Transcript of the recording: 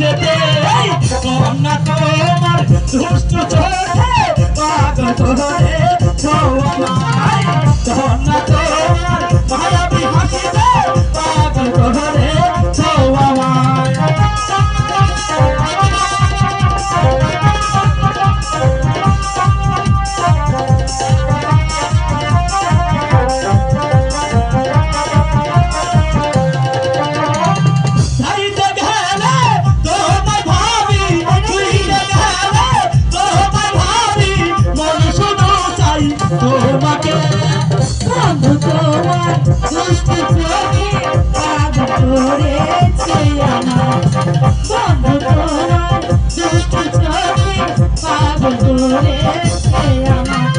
যেতে। কন্যা তোমার দুষ্ট চোখে? পাগল হয়ে তোমাকে বন্ধু তোমার দুষ্টি চোখে কাজ করেছে আমার বন্ধু তোমার দুষ্টি চোখে কাজ করেছে আমার